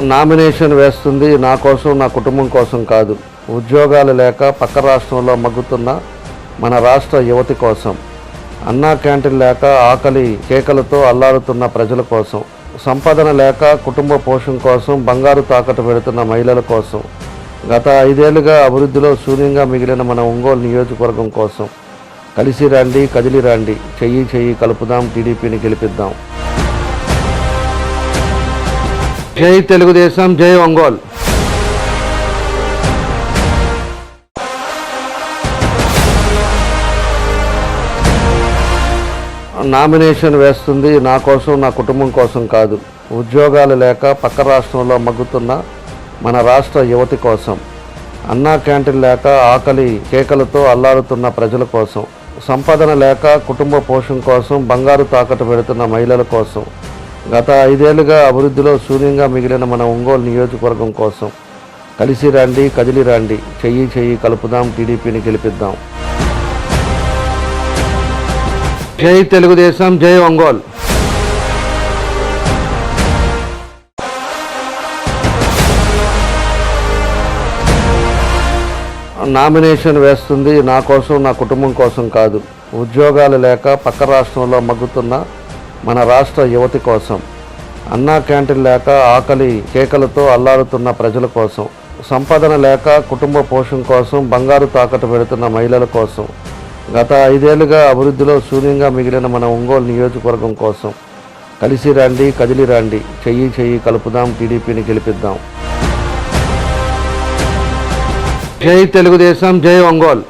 Nomination వేస్తుంది. నా కోసం నా కుటుంబం కోసం కాదు. ఉద్యోగాలు లేక పక్క రాష్ట్రంలో మగ్గుతున్న మన రాష్ట్ర యువతి కోసం. అన్నా క్యాంటీన్ లేక ఆకలి కేకలతో అల్లాడుతున్న ప్రజల కోసం. సంపాదన లేక కుటుంబ పోషణ కోసం బంగారు తాకట్టు పెడుతున్న మహిళల కోసం. గత ఐదేళ్ళుగా అభివృద్ధిలో శూన్యంగా మిగిలిన మన ఒంగోలు నియోజకవర్గం కోసం. కలిసి రండి కదిలి రండి. చెయ్యి చెయ్యి కలుపుదాం టీడీపీని గెలిపిద్దాం. జై తెలుగుదేశం జై ఒంగోల్. నామినేషన్ వేస్తుంది నా కోసం నా కుటుంబం కోసం కాదు. ఉద్యోగాలు లేక పక్క రాష్ట్రంలో మగ్గుతున్న మన రాష్ట్ర యువతి కోసం. అన్నా క్యాంటీన్ లేక ఆకలి కేకలతో అల్లాడుతున్న ప్రజల కోసం. సంపాదన లేక కుటుంబ పోషణ కోసం బంగారు తాకట్టు పెడుతున్న మహిళల కోసం. గత ఐదేళ్ళుగా అభివృద్ధిలో శూన్యంగా మిగిలిన మన ఒంగోలు నియోజకవర్గం కోసం కలిసి రండి కదిలి రండి. చెయ్యి చెయ్యి కలుపుదాం టీడీపీని గెలిపిద్దాం. జై తెలుగుదేశం జై ఒంగోల్. నామినేషన్ వేస్తుంది నా కోసం నా కుటుంబం కోసం కాదు. ఉద్యోగాలు లేక పక్క రాష్ట్రంలో మగ్గుతున్న మన రాష్ట్ర యువతి కోసం. అన్నా క్యాంటీన్ లేక ఆకలి కేకలతో అల్లాడుతున్న ప్రజల కోసం. సంపాదన లేక కుటుంబ పోషణ కోసం బంగారు తాకట్టు పెడుతున్న మహిళల కోసం. గత ఐదేళ్ళుగా అభివృద్ధిలో శూన్యంగా మిగిలిన మన ఒంగోలు నియోజకవర్గం కోసం. కలిసి రండి కదిలి రండి. చెయ్యి చెయ్యి కలుపుదాం టీడీపీని గెలిపిద్దాం. జై తెలుగుదేశం జై ఒంగోల్.